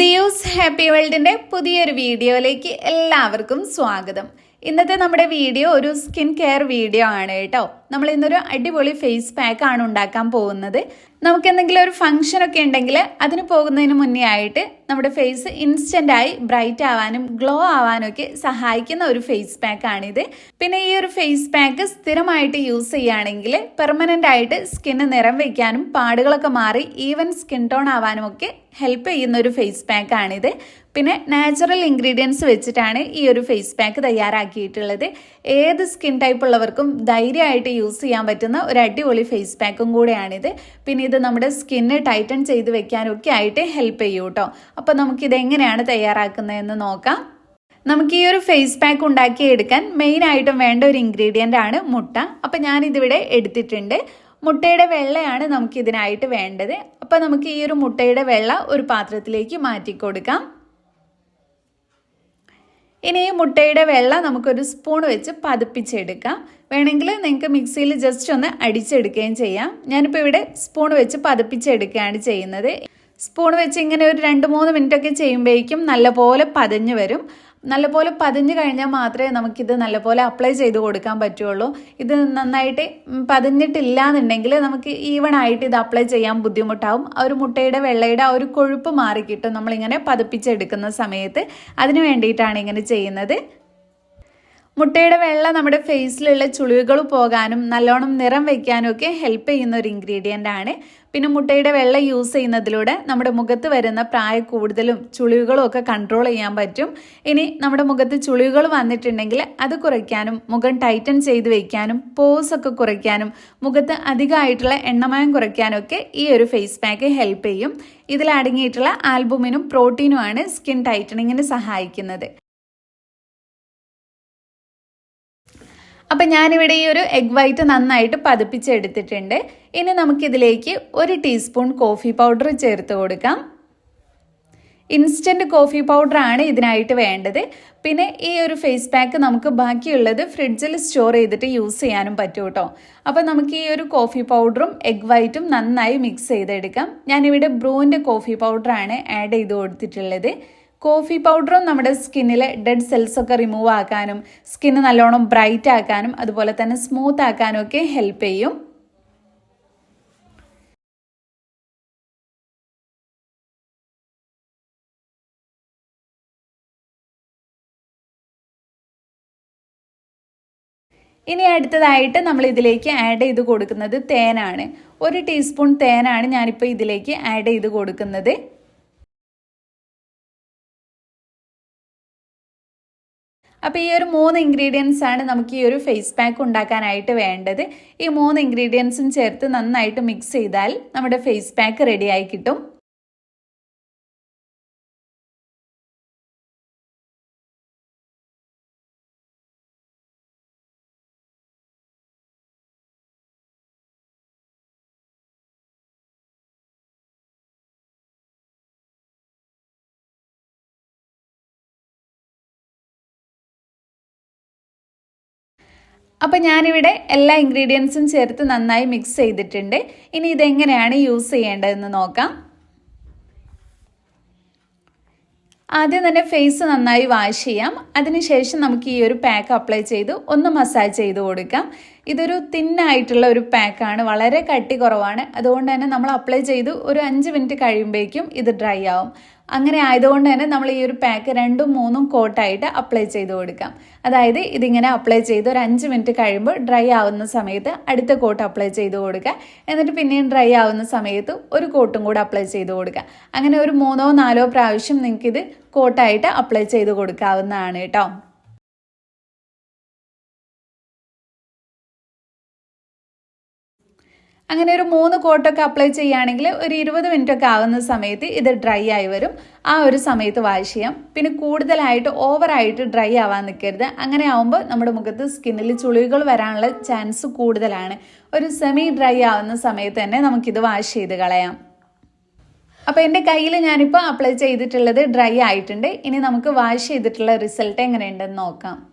ദിയൂസ് happy വേൾഡിന്റെ പുതിയൊരു വീഡിയോയിലേക്ക് എല്ലാവർക്കും സ്വാഗതം. ഇന്നത്തെ നമ്മുടെ വീഡിയോ ഒരു സ്കിൻ കെയർ വീഡിയോ ആണ് കേട്ടോ. നമ്മൾ ഇന്നൊരു അടിപൊളി ഫേസ് പാക്ക് ആണ് ഉണ്ടാക്കാൻ പോകുന്നത്. നമുക്ക് എന്തെങ്കിലും ഒരു ഫംഗ്ഷൻ ഒക്കെ ഉണ്ടെങ്കിൽ അതിന് പോകുന്നതിന് മുന്നേ ആയിട്ട് നമ്മുടെ ഫേസ് ഇൻസ്റ്റന്റ് ആയി ബ്രൈറ്റ് ആവാനും ഗ്ലോ ആവാനും ഒക്കെ സഹായിക്കുന്ന ഒരു ഫേസ് പാക്ക് ആണിത്. പിന്നെ ഈ ഒരു ഫേസ് പാക്ക് സ്ഥിരമായിട്ട് യൂസ് ചെയ്യുകയാണെങ്കിൽ പെർമനന്റ് ആയിട്ട് സ്കിന്ന് നിറം വയ്ക്കാനും പാടുകളൊക്കെ മാറി ഈവൻ സ്കിൻ ടോൺ ആവാനും ഒക്കെ ഹെൽപ്പ് ചെയ്യുന്ന ഒരു ഫേസ് പാക്ക് ആണിത്. പിന്നെ നാച്ചുറൽ ഇൻഗ്രീഡിയൻസ് വെച്ചിട്ടാണ് ഈ ഒരു ഫേസ് പാക്ക് തയ്യാറാക്കിയിട്ടുള്ളത്. ഏത് സ്കിൻ ടൈപ്പ് ഉള്ളവർക്കും ധൈര്യമായിട്ട് യൂസ് ചെയ്യാൻ പറ്റുന്ന ഒരു അടിപൊളി ഫേസ് പാക്കും കൂടെയാണിത്. പിന്നെ ഇത് നമ്മുടെ സ്കിന്ന് ടൈറ്റൺ ചെയ്ത് വെക്കാനൊക്കെ ആയിട്ട് ഹെൽപ്പ് ചെയ്യും കേട്ടോ. അപ്പോൾ നമുക്കിത് എങ്ങനെയാണ് തയ്യാറാക്കുന്നതെന്ന് നോക്കാം. നമുക്ക് ഈ ഒരു ഫേസ് പാക്ക് ഉണ്ടാക്കിയെടുക്കാൻ മെയിനായിട്ടും വേണ്ട ഒരു ഇൻഗ്രീഡിയന്റ് ആണ് മുട്ട. അപ്പം ഞാനിതിവിടെ എടുത്തിട്ടുണ്ട്. മുട്ടയുടെ വെള്ളയാണ് നമുക്ക് ഇതിനായിട്ട് വേണ്ടത്. അപ്പം നമുക്ക് ഈ ഒരു മുട്ടയുടെ വെള്ള ഒരു പാത്രത്തിലേക്ക് മാറ്റി കൊടുക്കാം ഇനി ഈ മുട്ടയുടെ വെള്ള നമുക്കൊരു സ്പൂൺ വെച്ച് പതിപ്പിച്ചെടുക്കാം. വേണമെങ്കിൽ നിങ്ങൾക്ക് മിക്സിയിൽ ജസ്റ്റ് ഒന്ന് അടിച്ചെടുക്കുകയും ചെയ്യാം. ഞാനിപ്പോൾ ഇവിടെ സ്പൂൺ വെച്ച് പതിപ്പിച്ചെടുക്കുകയാണ് ചെയ്യുന്നത്. സ്പൂൺ വെച്ച് ഇങ്ങനെ ഒരു രണ്ട് മൂന്ന് മിനിറ്റൊക്കെ ചെയ്യുമ്പോഴേക്കും നല്ലപോലെ പതഞ്ഞു വരും. നല്ലപോലെ പതിഞ്ഞു കഴിഞ്ഞാൽ മാത്രമേ നമുക്കിത് നല്ലപോലെ അപ്ലൈ ചെയ്ത് കൊടുക്കാൻ പറ്റുള്ളൂ. ഇത് നന്നായിട്ട് പതിഞ്ഞിട്ടില്ല എന്നുണ്ടെങ്കിൽ നമുക്ക് ഈവൺ ആയിട്ട് ഇത് അപ്ലൈ ചെയ്യാൻ ബുദ്ധിമുട്ടാവും. ആ ഒരു മുട്ടയുടെ വെള്ളയുടെ ആ ഒരു കൊഴുപ്പ് മാറി കിട്ടും നമ്മളിങ്ങനെ പതിപ്പിച്ചെടുക്കുന്ന സമയത്ത് അതിന് വേണ്ടിയിട്ടാണ് ഇങ്ങനെ ചെയ്യുന്നത്. മുട്ടയുടെ വെള്ള നമ്മുടെ ഫേസിലുള്ള ചുളിവുകൾ പോകാനും നല്ലോണം നിറം വയ്ക്കാനും ഒക്കെ ഹെൽപ്പ് ചെയ്യുന്ന ഒരു ഇൻഗ്രീഡിയന്റ് ആണ്. പിന്നെ മുട്ടയുടെ വെള്ള യൂസ് ചെയ്യുന്നതിലൂടെ നമ്മുടെ മുഖത്ത് വരുന്ന പ്രായ കൂടുതലും ചുളിവുകളും ഒക്കെ കൺട്രോൾ ചെയ്യാൻ പറ്റും. ഇനി നമ്മുടെ മുഖത്ത് ചുളിവുകൾ വന്നിട്ടുണ്ടെങ്കിൽ അത് കുറയ്ക്കാനും മുഖം ടൈറ്റൻ ചെയ്ത് വയ്ക്കാനും പോസ് ഒക്കെ കുറയ്ക്കാനും മുഖത്ത് അധികമായിട്ടുള്ള എണ്ണമയം കുറയ്ക്കാനും ഒക്കെ ഈ ഒരു ഫേസ് പാക്ക് ഹെൽപ്പ് ചെയ്യും. ഇതിൽ അടങ്ങിയിട്ടുള്ള ആൽബുമിനും പ്രോട്ടീനുമാണ് സ്കിൻ ടൈറ്റനിങ്ങിന് സഹായിക്കുന്നത്. അപ്പം ഞാനിവിടെ ഈ ഒരു എഗ് വൈറ്റ് നന്നായിട്ട് പതിപ്പിച്ചെടുത്തിട്ടുണ്ട്. ഇനി നമുക്കിതിലേക്ക് ഒരു ടീസ്പൂൺ കോഫി പൗഡർ ചേർത്ത് കൊടുക്കാം. ഇൻസ്റ്റന്റ് കോഫി പൗഡറാണ് ഇതിനായിട്ട് വേണ്ടത്. പിന്നെ ഈ ഒരു ഫേസ് പാക്ക് നമുക്ക് ബാക്കിയുള്ളത് ഫ്രിഡ്ജിൽ സ്റ്റോർ ചെയ്തിട്ട് യൂസ് ചെയ്യാനും പറ്റും കേട്ടോ. അപ്പോൾ നമുക്ക് ഈ ഒരു കോഫി പൗഡറും എഗ് വൈറ്റും നന്നായി മിക്സ് ചെയ്തെടുക്കാം. ഞാനിവിടെ ബ്രൂവിന്റെ കോഫി പൗഡറാണ് ആഡ് ചെയ്ത് കൊടുത്തിട്ടുള്ളത്. കോഫി പൗഡറും നമ്മുടെ സ്കിന്നിലെ ഡെഡ് സെൽസ് ഒക്കെ റിമൂവ് ആക്കാനും സ്കിന്ന് നല്ലോണം ബ്രൈറ്റ് ആക്കാനും അതുപോലെ തന്നെ സ്മൂത്ത് ആക്കാനും ഒക്കെ ഹെൽപ്പ് ചെയ്യും. ഇനി അടുത്തതായിട്ട് നമ്മൾ ഇതിലേക്ക് ആഡ് ചെയ്ത് കൊടുക്കുന്നത് തേനാണ്. ഒരു ടീസ്പൂൺ തേനാണ് ഞാനിപ്പോൾ ഇതിലേക്ക് ആഡ് ചെയ്ത് കൊടുക്കുന്നത്. അപ്പോൾ ഈ ഒരു മൂന്ന് ഇൻഗ്രീഡിയൻസ് ആണ് നമുക്ക് ഈ ഒരു ഫേസ് പാക്ക് ഉണ്ടാക്കാനായിട്ട് വേണ്ടത്. ഈ മൂന്ന് ഇൻഗ്രീഡിയൻസും ചേർത്ത് നന്നായിട്ട് മിക്സ് ചെയ്താൽ നമ്മുടെ ഫേസ് പാക്ക് റെഡിയായി കിട്ടും. അപ്പോൾ ഞാനിവിടെ എല്ലാ ഇൻഗ്രീഡിയൻസും ചേർത്ത് നന്നായി മിക്സ് ചെയ്തിട്ടുണ്ട്. ഇനി ഇതെങ്ങനെയാണ് യൂസ് ചെയ്യേണ്ടതെന്ന് നോക്കാം. ആദ്യം തന്നെ ഫേസ് നന്നായി വാഷ് ചെയ്യാം. അതിനുശേഷം നമുക്ക് ഈ ഒരു പാക്ക് അപ്ലൈ ചെയ്ത് ഒന്ന് മസാജ് ചെയ്ത് കൊടുക്കാം. ഇതൊരു തിന്നായിട്ടുള്ള ഒരു പാക്കാണ് വളരെ കട്ടി കുറവാണ്. അതുകൊണ്ട് തന്നെ നമ്മൾ അപ്ലൈ ചെയ്ത് ഒരു അഞ്ച് മിനിറ്റ് കഴിയുമ്പോഴേക്കും ഇത് ഡ്രൈ ആവും. അങ്ങനെ ആയതുകൊണ്ട് തന്നെ നമ്മൾ ഈ ഒരു പാക്ക് രണ്ടും മൂന്നും കോട്ടായിട്ട് അപ്ലൈ ചെയ്ത് കൊടുക്കാം. അതായത് ഇതിങ്ങനെ അപ്ലൈ ചെയ്ത് ഒരു അഞ്ച് മിനിറ്റ് കഴിയുമ്പോൾ ഡ്രൈ ആവുന്ന സമയത്ത് അടുത്ത കോട്ട് അപ്ലൈ ചെയ്ത് കൊടുക്കുക. എന്നിട്ട് പിന്നെയും ഡ്രൈ ആവുന്ന സമയത്ത് ഒരു കോട്ടും കൂടെ അപ്ലൈ ചെയ്ത് കൊടുക്കുക. അങ്ങനെ ഒരു മൂന്നോ നാലോ പ്രാവശ്യം നിങ്ങൾക്കിത് കോട്ടായിട്ട് അപ്ലൈ ചെയ്ത് കൊടുക്കാവുന്നതാണ് കേട്ടോ. അങ്ങനെ ഒരു മൂന്ന് കോട്ടൊക്കെ അപ്ലൈ ചെയ്യുകയാണെങ്കിൽ ഒരു ഇരുപത് മിനിറ്റ് ഒക്കെ ആവുന്ന സമയത്ത് ഇത് ഡ്രൈ ആയി വരും. ആ ഒരു സമയത്ത് വാഷ് ചെയ്യാം. പിന്നെ കൂടുതലായിട്ട് ഓവറായിട്ട് ഡ്രൈ ആവാൻ നിൽക്കരുത്. അങ്ങനെ ആവുമ്പോൾ നമ്മുടെ മുഖത്ത് സ്കിന്നിൽ ചുളിവുകൾ വരാനുള്ള ചാൻസ് കൂടുതലാണ്. ഒരു സെമി ഡ്രൈ ആവുന്ന സമയത്ത് തന്നെ നമുക്കിത് വാഷ് ചെയ്ത് കളയാം. അപ്പോൾ എന്റെ കയ്യിൽ ഞാനിപ്പോൾ അപ്ലൈ ചെയ്തിട്ടുള്ളത് ഡ്രൈ ആയിട്ടുണ്ട്. ഇനി നമുക്ക് വാഷ് ചെയ്തിട്ടുള്ള റിസൾട്ട് എങ്ങനെയുണ്ടെന്ന് നോക്കാം.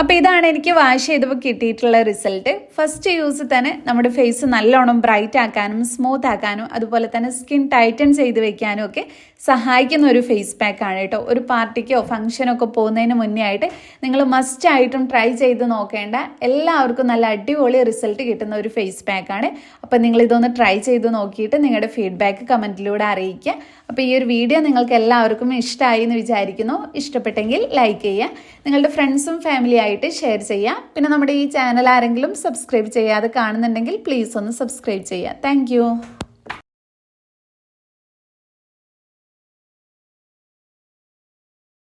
അപ്പോൾ ഇതാണ് എനിക്ക് വാഷ് ചെയ്തപ്പോൾ കിട്ടിയിട്ടുള്ള റിസൾട്ട്. ഫസ്റ്റ് യൂസ് തന്നെ നമ്മുടെ ഫേസ് നല്ലോണം ബ്രൈറ്റ് ആക്കാനും സ്മൂത്ത് ആക്കാനും അതുപോലെ തന്നെ സ്കിൻ ടൈറ്റൻ ചെയ്ത് വെക്കാനും ഒക്കെ സഹായിക്കുന്ന ഒരു ഫേസ് പാക്ക് ആണ് കേട്ടോ. ഒരു പാർട്ടിക്കോ ഫംഗ്ഷനോ ഒക്കെ പോകുന്നതിന് മുന്നേ ആയിട്ട് നിങ്ങൾ മസ്റ്റ് ആയിട്ടും ട്രൈ ചെയ്ത് നോക്കേണ്ട എല്ലാവർക്കും നല്ല അടിപൊളി റിസൾട്ട് കിട്ടുന്ന ഒരു ഫേസ് പാക്ക് ആണ്. അപ്പോൾ നിങ്ങൾ ഇതൊന്ന് ട്രൈ ചെയ്ത് നോക്കിയിട്ട് നിങ്ങളുടെ ഫീഡ്ബാക്ക് കമന്റിലൂടെ അറിയിക്കുക. അപ്പോൾ ഈ ഒരു വീഡിയോ നിങ്ങൾക്ക് എല്ലാവർക്കും ഇഷ്ടമായി എന്ന് വിചാരിക്കുന്നു. ഇഷ്ടപ്പെട്ടെങ്കിൽ ലൈക്ക് ചെയ്യുക. നിങ്ങളുടെ ഫ്രണ്ട്സും ഫാമിലി ആയിട്ട് ഷെയർ ചെയ്യുക പിന്നെ നമ്മുടെ ഈ ചാനൽ ആരെങ്കിലും സബ്സ്ക്രൈബ് ചെയ്യാതെ കാണുന്നുണ്ടെങ്കിൽ പ്ലീസ് ഒന്ന് സബ്സ്ക്രൈബ് ചെയ്യുക താങ്ക്